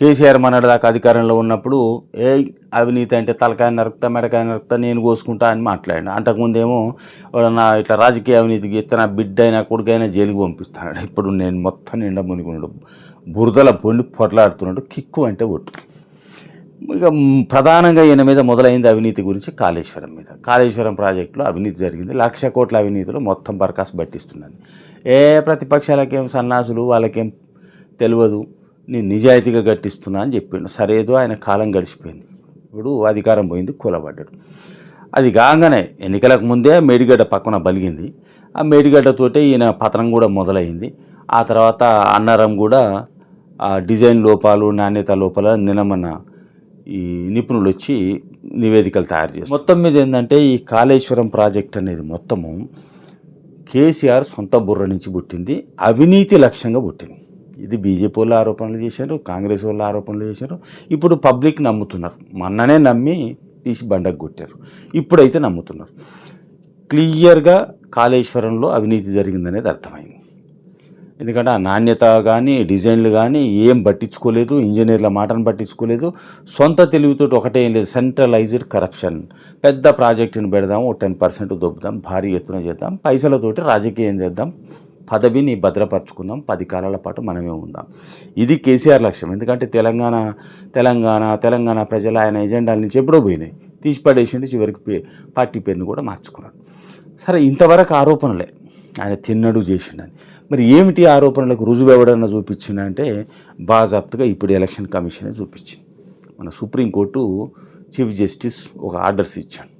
కేసీఆర్ మనడు దాకా అధికారంలో ఉన్నప్పుడు ఏ అవినీతి అంటే తలకాయ నరుకుతా మెడకాయ నరుకుతా నేను కోసుకుంటా అని మాట్లాడిన. అంతకుముందేమో నా ఇట్లా రాజకీయ అవినీతి ఎత్తే నా బిడ్డ అయినా కొడుకైనా జైలుకి పంపిస్తాడు. ఇప్పుడు నేను మొత్తం నిండా మునిగున్నాడు బురదల పొండి పొట్లాడుతున్నాడు. కిక్కు అంటే ఒట్టు. ఇక ప్రధానంగా ఈయన మీద మొదలైంది అవినీతి గురించి కాళేశ్వరం మీద. కాళేశ్వరం ప్రాజెక్టులో అవినీతి జరిగింది. లక్ష కోట్ల అవినీతిలో మొత్తం బర్ఖాస్తు పట్టిస్తున్నది. ఏ ప్రతిపక్షాలకేం సన్నాసులు వాళ్ళకేం తెలియదు. నేను నిజాయితీగా గట్టిస్తున్నా అని చెప్పిండు. సరేదో ఆయన కాలం గడిచిపోయింది. ఇప్పుడు అధికారం పోయింది కూలబడ్డాడు. అది కాగానే ఎన్నికలకు ముందే మేడిగడ్డ పక్కన బలిగింది. ఆ మేడిగడ్డతోటే ఈయన పతనం కూడా మొదలైంది ఆ తర్వాత అన్నారం కూడా ఆ డిజైన్ లోపాలు నాణ్యత లోపాల నినమన్న ఈ నిపుణులు వచ్చి నివేదికలు తయారు చేస్తారు మొత్తం మీద ఏంటంటే ఈ కాళేశ్వరం ప్రాజెక్ట్ అనేది మొత్తము కేసీఆర్ సొంత బుర్ర నుంచి పుట్టింది. అవినీతి లక్ష్యంగా పుట్టింది. ఇది బీజేపీ వాళ్ళు ఆరోపణలు చేశారు కాంగ్రెస్ వాళ్ళు ఆరోపణలు చేశారు. ఇప్పుడు పబ్లిక్ నమ్ముతున్నారు. మొన్ననే నమ్మి తీసి బండకు కొట్టారు. ఇప్పుడైతే నమ్ముతున్నారు. క్లియర్గా కాళేశ్వరంలో అవినీతి జరిగిందనేది అర్థమైంది. ఎందుకంటే ఆ నాణ్యత కానీ డిజైన్లు కానీ ఏం పట్టించుకోలేదు ఇంజనీర్ల మాటను పట్టించుకోలేదు. సొంత తెలివితోటి ఒకటే ఏం లేదు సెంట్రలైజ్డ్ కరప్షన్ పెద్ద ప్రాజెక్టుని పెడదాం ఓ టెన్ పర్సెంట్ దొబ్బుదాం భారీ ఎత్తున చేద్దాం పైసలతోటి రాజకీయం చేద్దాం. పదవిని భద్రపరచుకుందాం. పది కాలాల పాటు మనమే ఉందాం. ఇది కేసీఆర్ లక్ష్యం. ఎందుకంటే తెలంగాణ తెలంగాణ తెలంగాణ ప్రజలు ఆయన ఎజెండాల నుంచి ఎప్పుడో పోయినాయి. తీసి పడేసిండు చివరికి పే పార్టీ పేరుని కూడా మార్చుకున్నాడు. సరే ఇంతవరకు ఆరోపణలే. ఆయన తిన్నడు చేసిండని. మరి ఏమిటి ఆరోపణలకు రుజువు ఎవడన్నా చూపించిందంటే బాజాప్తుగా ఇప్పుడు ఎలక్షన్ కమిషనే చూపించింది. మన సుప్రీంకోర్టు చీఫ్ జస్టిస్ ఒక ఆర్డర్స్ ఇచ్చాడు.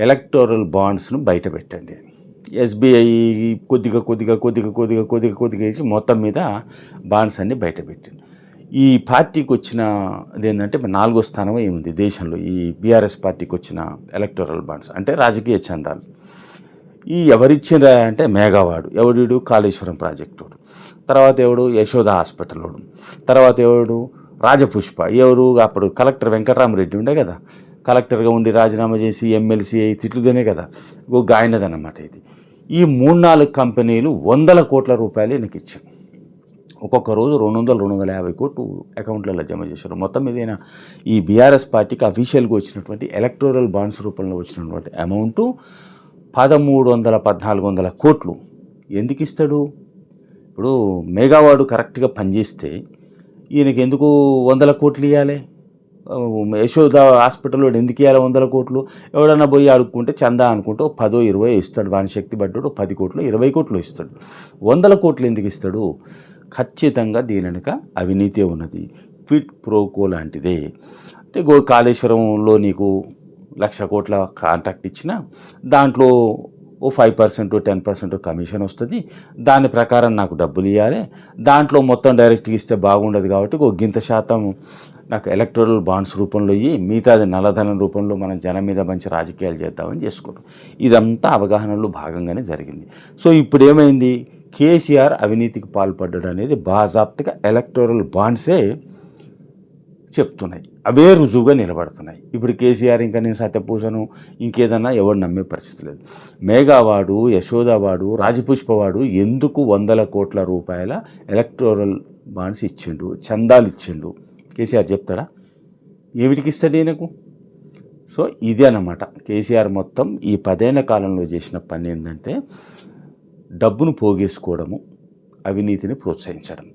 ఎలక్టోరల్ బాండ్స్ను బయట పెట్టండి అని. ఎస్బీఐ కొద్దిగా కొద్దిగా కొద్దిగా కొద్దిగా కొద్దిగా కొద్దిగా వేసి మొత్తం మీద బాండ్స్ అన్ని బయటపెట్టింది ఈ పార్టీకి వచ్చిన అదేంటంటే నాలుగో స్థానం ఏముంది దేశంలో? ఈ బీఆర్ఎస్ పార్టీకి వచ్చిన ఎలక్టోరల్ బాండ్స్ అంటే రాజకీయ చందాలు. ఈ ఎవరిచ్చిన అంటే మేఘావాడు. ఎవడు కాళేశ్వరం ప్రాజెక్టు వాడు. తర్వాత ఎవడు? యశోద హాస్పిటల్ వాడు. తర్వాత ఎవడు? రాజపుష్ప. ఎవరు? అప్పుడు కలెక్టర్ వెంకటరామరెడ్డి ఉండే కదా. కలెక్టర్గా ఉండి రాజీనామా చేసి ఎమ్మెల్సీ అయి తిట్లుదేనే కదా. ఇంకో గాయనదన్నమాట ఇది. ఈ మూడు నాలుగు కంపెనీలు వందల కోట్ల రూపాయలు ఈయనకి ఇచ్చాయి ఒక్కొక్క రోజు రెండు వందలు రెండు వందల యాభై కోట్లు అకౌంట్లలో జమ చేశారు. మొత్తం ఏదైనా ఈ బీఆర్ఎస్ పార్టీకి అఫీషియల్గా వచ్చినటువంటి ఎలక్టోరల్ బాండ్స్ రూపంలో వచ్చినటువంటి అమౌంటు పదమూడు వందల పద్నాలుగు వందల కోట్లు. ఎందుకు ఇస్తాడు? ఇప్పుడు మేఘావాడు కరెక్ట్గా పనిచేస్తే ఈయనకి ఎందుకు వందల కోట్లు ఇవ్వాలి యశోద హాస్పిటల్లో ఎందుకు ఇవ్వాలి వందల కోట్లు? ఎవడన్నా పోయి అడుక్కుంటే చందా అనుకుంటే ఓ పదో ఇరవై ఇస్తాడు. వాని శక్తి పడ్డాడు పది కోట్లు ఇరవై కోట్లు ఇస్తాడు. వందల కోట్లు ఎందుకు ఇస్తాడు? ఖచ్చితంగా దీని వెనుక అవినీతి ఉన్నది. క్విట్ ప్రోకో లాంటిదే. అంటే గో కాళేశ్వరంలో నీకు లక్ష కోట్ల కాంట్రాక్ట్ ఇచ్చిన దాంట్లో ఓ five percent ten percent commission వస్తుంది. దాని ప్రకారం నాకు డబ్బులు ఇవ్వాలి దాంట్లో మొత్తం డైరెక్ట్గా ఇస్తే బాగుండదు కాబట్టి ఒక గింత శాతం నాకు ఎలక్ట్రల్ బాండ్స్ రూపంలో ఇవి మిగతాది నల్లధనం రూపంలో మనం జనం మీద మంచి రాజకీయాలు చేద్దామని చేసుకుంటాం ఇదంతా అవగాహనలో భాగంగానే జరిగింది. సో ఇప్పుడు ఏమైంది కేసీఆర్ అవినీతికి పాల్పడ్డాడు అనేది బాజాప్తగా ఎలక్టోరల్ బాండ్సే చెప్తున్నాయి. అవే రుజువుగా నిలబడుతున్నాయి. ఇప్పుడు కేసీఆర్ ఇంకా నేను సత్యపూసను ఇంకేదన్నా ఎవరు నమ్మే పరిస్థితి లేదు. మేఘావాడు యశోదావాడు రాజపుష్పవాడు ఎందుకు వందల కోట్ల రూపాయల ఎలక్టోరల్ బాండ్స్ ఇచ్చిండు చందాలు ఇచ్చిండు? కేసీఆర్ చెప్తాడా? ఏమిటికి ఇస్తాడు ఈయనకు? సో ఇది అన్నమాట. కేసీఆర్ మొత్తం ఈ పదేళ్ళ కాలంలో చేసిన పని ఏంటంటే డబ్బును పోగేసుకోవడము అవినీతిని ప్రోత్సహించడం.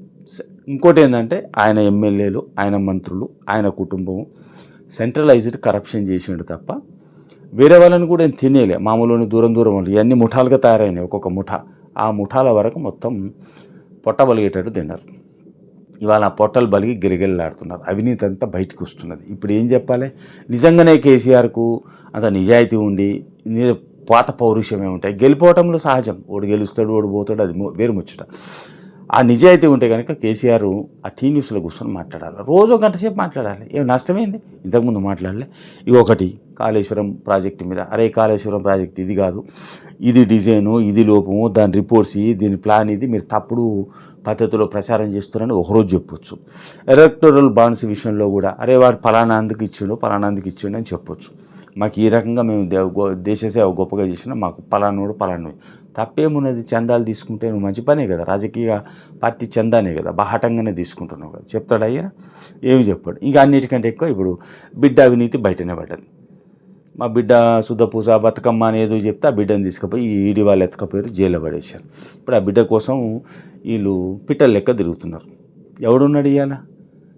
ఇంకోటి ఏంటంటే ఆయన ఎమ్మెల్యేలు ఆయన మంత్రులు ఆయన కుటుంబం సెంట్రలైజ్డ్ కరప్షన్ చేసిండు తప్ప వేరే వాళ్ళని కూడా ఏం తినేలే. మామూలు దూరం దూరం వాళ్ళు. ఇవన్నీ ముఠాలుగా తయారైనాయి. ఒక్కొక్క ముఠా. ఆ ముఠాల వరకు మొత్తం పొట్ట బలిగేటట్టు తిన్నారు. ఇవాళ ఆ పొట్టలు బలిగి గిరిగిల్లాడుతున్నారు. అవినీతి అంతా బయటకు వస్తున్నది. ఇప్పుడు ఏం చెప్పాలి? నిజంగానే కేసీఆర్కు అంత నిజాయితీ ఉండి పాత పౌరుషమే ఉంటాయి. గెలిపోవటంలో సహజం. ఓడు గెలుస్తాడు ఓడు పోతాడు అది వేరు ముచ్చట. ఆ నిజాయితీ ఉంటే కనుక కేసీఆర్ ఆ టీ న్యూస్లో కూర్చొని మాట్లాడాలి. రోజు ఒక గంట సేపు మాట్లాడాలి. ఏం నష్టమైంది? ఇంతకుముందు మాట్లాడలే. ఇది ఒకటి. కాళేశ్వరం ప్రాజెక్టు మీద. అరే కాళేశ్వరం ప్రాజెక్ట్ ఇది కాదు. ఇది డిజైను ఇది లోపము దాని రిపోర్ట్స్ దీని ప్లాన్ ఇది. మీరు తప్పుడు పద్ధతిలో ప్రచారం చేస్తున్నారని ఒకరోజు చెప్పొచ్చు. ఎలక్టోరల్ బాండ్స్ విషయంలో కూడా అరే వాడు ఫలానా అందుకు ఇచ్చిండు ఫలానా అందుకు ఇచ్చిండు అని చెప్పొచ్చు. మాకు ఈ రకంగా మేము దే గో- దేశ సేవ గొప్పగా చేసినా మాకు పలానోడు పలానోడు. తప్పేమున్నది చందాలు తీసుకుంటే నువ్వు మంచి పనే కదా. రాజకీయ పార్టీ చందానే కదా. బాహటంగానే తీసుకుంటున్నావు కదా. చెప్తాడు అయ్యా ఏమి చెప్పాడు. ఇంకా అన్నిటికంటే ఎక్కువ ఇప్పుడు బిడ్డ అవినీతి బయటనే పడ్డది. మా బిడ్డ శుద్ధపూస బతుకమ్మ అని ఏదో చెప్తే ఆ బిడ్డను తీసుకుపోయి ఈ ఈడి వాళ్ళు ఎత్తకపోయారు జైల్లో పడేశారు. ఇప్పుడు ఆ బిడ్డ కోసం వీళ్ళు పిట్టల లెక్క తిరుగుతున్నారు. ఎవడున్నాడు ఇవాళ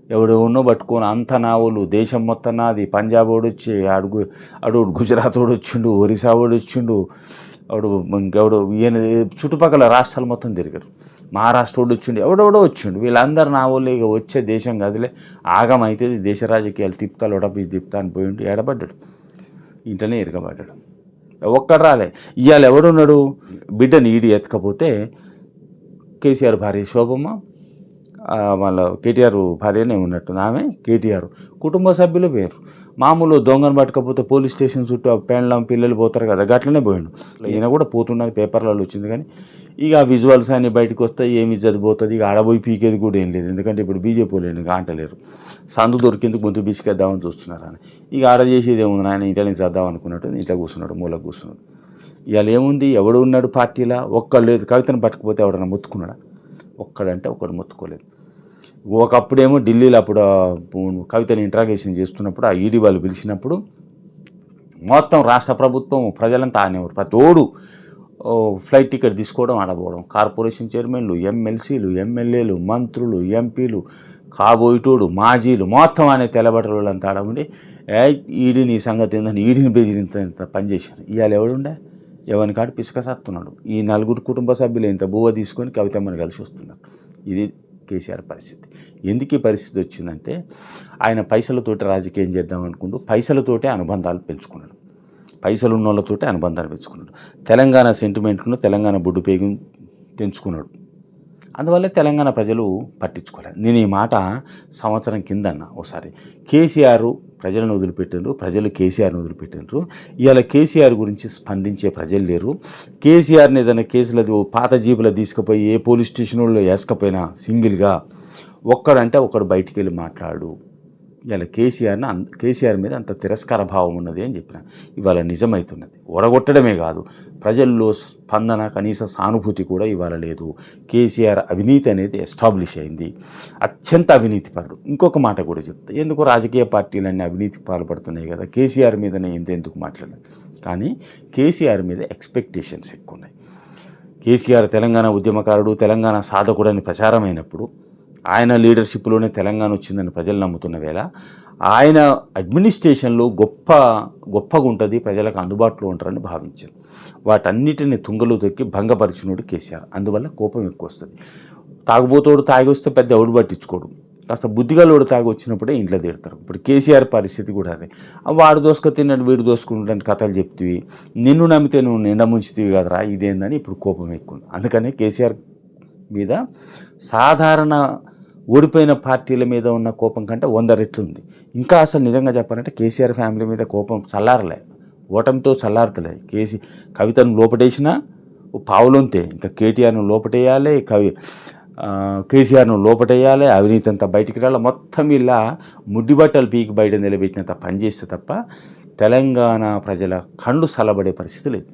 ఎవడు ఉన్నో పట్టుకొని అంత నావులు దేశం మొత్తం నాది. పంజాబ్ వాడు వచ్చి అడుగు అడు గుజరాత్ వాడు వచ్చిండు ఒరిస్సా వాడు వచ్చిండు. అడు ఇంకెవడు ఈయన చుట్టుపక్కల రాష్ట్రాలు మొత్తం తిరిగారు. మహారాష్ట్ర వాడు వచ్చిండు ఎవడెవడో వచ్చిండు. వీళ్ళందరు నా వాళ్ళు ఇక వచ్చే దేశం కదిలే. ఆగమైతే దేశ రాజకీయాలు తిప్పుతాలు ఒడపి తిప్పుతా అని పోయిండు ఎడబడ్డాడు ఇంటనే ఇరగబడ్డాడు. ఒక్కడు రాలే. ఇవాళ ఎవడున్నాడు? బిడ్డని ఈడి ఎత్తకపోతే కేసీఆర్ భార్య శోభమ్మ వాళ్ళ కేటీఆర్ భార్యనే ఉన్నట్టుంది. ఆమె కేటీఆర్. కుటుంబ సభ్యులు వేరు. మామూలు దొంగను పట్టకపోతే పోలీస్ స్టేషన్ చుట్టూ ఆ పెండ్లం పిల్లలు పోతారు కదా గట్లనే పోయిండు. ఈయన కూడా పోతున్నది పేపర్లలో వచ్చింది కానీ ఇక విజువల్స్ అన్ని బయటకు వస్తే ఏమి ఇజ్జత్ పోతుంది ఇక ఆడబోయి పీకేది కూడా ఏం లేదు. ఎందుకంటే ఇప్పుడు బీజేపీ లేని ఇక అంటలేరు సందు దొరికింది ముందు బీసుకేద్దామని చూస్తున్నారు అని. ఇక ఆడ చేసేది ఏముంది ఆయన ఇంట్లో నుంచి చేద్దాం అనుకున్నట్టు ఇంట్లో కూర్చున్నాడు మూలకు కూర్చున్నాడు. ఇవాళ ఏముంది? ఎవడు ఉన్నాడు పార్టీలా? ఒక్కడు లేదు. కవితను పట్టుకుపోతే ఎవడన్నా ముత్తుకున్నాడా? ఒక్కడంటే ఒక్కడు ముత్తుకోలేదు. ఒకప్పుడేమో ఢిల్లీలో అప్పుడు కవితని ఇంట్రాగేషన్ చేస్తున్నప్పుడు ఆ ఈడీ వాళ్ళు పిలిచినప్పుడు మొత్తం రాష్ట్ర ప్రభుత్వం ప్రజలంతా ఆనేవారు ప్రతి ఓడు ఫ్లైట్ టికెట్ తీసుకోవడం ఆడపోవడం. కార్పొరేషన్ చైర్మన్లు ఎమ్మెల్సీలు ఎమ్మెల్యేలు మంత్రులు ఎంపీలు కాబోయిటోడు మాజీలు మొత్తం అనే తెల్లబట్టల వాళ్ళంతా ఆడ ఉండి నీ సంగతి ఏందని ఈడిని బెదిరింత పనిచేశాను ఇవాళ ఎవడుండే? ఎవరిని కాడు పిసుకసేస్తున్నాడు ఈ నలుగురు కుటుంబ సభ్యులు ఇంత బువ్వ తీసుకొని కవితమ్మని కలిసి వస్తున్నారు. ఇది కేసీఆర్ పరిస్థితి. ఎందుకు ఈ పరిస్థితి వచ్చిందంటే ఆయన పైసలతోటి రాజకీయం చేద్దాం అనుకుంటూ పైసలతోటే అనుబంధాలు పెంచుకున్నాడు. పైసలు ఉన్న వాళ్ళతోటే అనుబంధాలు పెంచుకున్నాడు. తెలంగాణ సెంటిమెంట్ను తెలంగాణ బొడ్డు పేగు తెంచుకున్నాడు. అందువల్ల తెలంగాణ ప్రజలు పట్టించుకోలేదు నేను ఈ మాట సంవత్సరం కిందన్న ఓసారి. ఒకసారి కేసీఆర్ ప్రజలను వదిలిపెట్టారు ప్రజలు కేసీఆర్ని వదిలిపెట్టారు ఇవాళ కేసీఆర్ గురించి స్పందించే ప్రజలు లేరు. కేసీఆర్ని ఏదైనా కేసులు అది ఓ పాత జీబులో తీసుకుపోయి ఏ పోలీస్ స్టేషన్లో వేసుకపోయినా సింగిల్గా ఒక్కడంటే ఒకడు బయటికి వెళ్ళి మాట్లాడు. ఇలా కేసీఆర్ని అంత కేసీఆర్ మీద అంత తిరస్కార భావం ఉన్నది అని చెప్పిన. ఇవాళ నిజమవుతున్నది ఓడగొట్టడమే కాదు ప్రజల్లో స్పందన కనీస సానుభూతి కూడా ఇవాళ లేదు. కేసీఆర్ అవినీతి అనేది ఎస్టాబ్లిష్ అయింది. అత్యంత అవినీతి పరుడు ఇంకొక మాట కూడా చెప్తా. ఎందుకు రాజకీయ పార్టీలన్నీ అవినీతికి పాల్పడుతున్నాయి కదా. కేసీఆర్ మీదనే ఇంత ఎందుకు మాట్లాడాలి? కానీ కేసీఆర్ మీద ఎక్స్పెక్టేషన్స్ ఎక్కువ ఉన్నాయి కేసీఆర్ తెలంగాణ ఉద్యమకారుడు తెలంగాణ సాధకుడు అని ప్రచారమైనప్పుడు ఆయన లీడర్షిప్లోనే తెలంగాణ వచ్చిందని ప్రజలు నమ్ముతున్న వేళ ఆయన అడ్మినిస్ట్రేషన్లో గొప్ప గొప్పగా ఉంటుంది ప్రజలకు అందుబాటులో ఉంటారని భావించారు. వాటన్నిటిని తుంగలు తొక్కి భంగపరిచినోడు కేసీఆర్. అందువల్ల కోపం ఎక్కువ వస్తుంది తాగుబోతోడు తాగి వస్తే పెద్ద ఎవడు పట్టించుకోడు. కాస్త బుద్ధిగలోడు తాగి వచ్చినప్పుడే ఇంట్లో తిడతారు. ఇప్పుడు కేసీఆర్ పరిస్థితి కూడా అదే. వాడు దోసుక తిన్నాడు వీడు దోసుకుంటాను కథలు చెప్తివి. నిన్ను నమ్మితే నువ్వు నిండ ముంచుతీవి కదరా ఇదేందని ఇప్పుడు కోపం ఎక్కువ ఉంది. అందుకనే కేసీఆర్ మీద సాధారణ ఓడిపోయిన పార్టీల మీద ఉన్న కోపం కంటే వంద రెట్లు ఉంది ఇంకా అసలు నిజంగా చెప్పాలంటే కేసీఆర్ ఫ్యామిలీ మీద కోపం చల్లారలే. ఓటమితో చల్లారతలే. కేసీ కవితను లోపటేసినా ఓ పావులొంతే. ఇంకా కేటీఆర్ను లోపటేయాలి కవి కేసీఆర్ను లోపటేయాలి అవినీతి అంతా బయటికి రాలి. మొత్తం ఇలా ముడ్డిబట్టలు పీకి బయట నిలబెట్టినంత పనిచేస్తే తప్ప తెలంగాణ ప్రజల కండు సలబడే పరిస్థితి లేదు.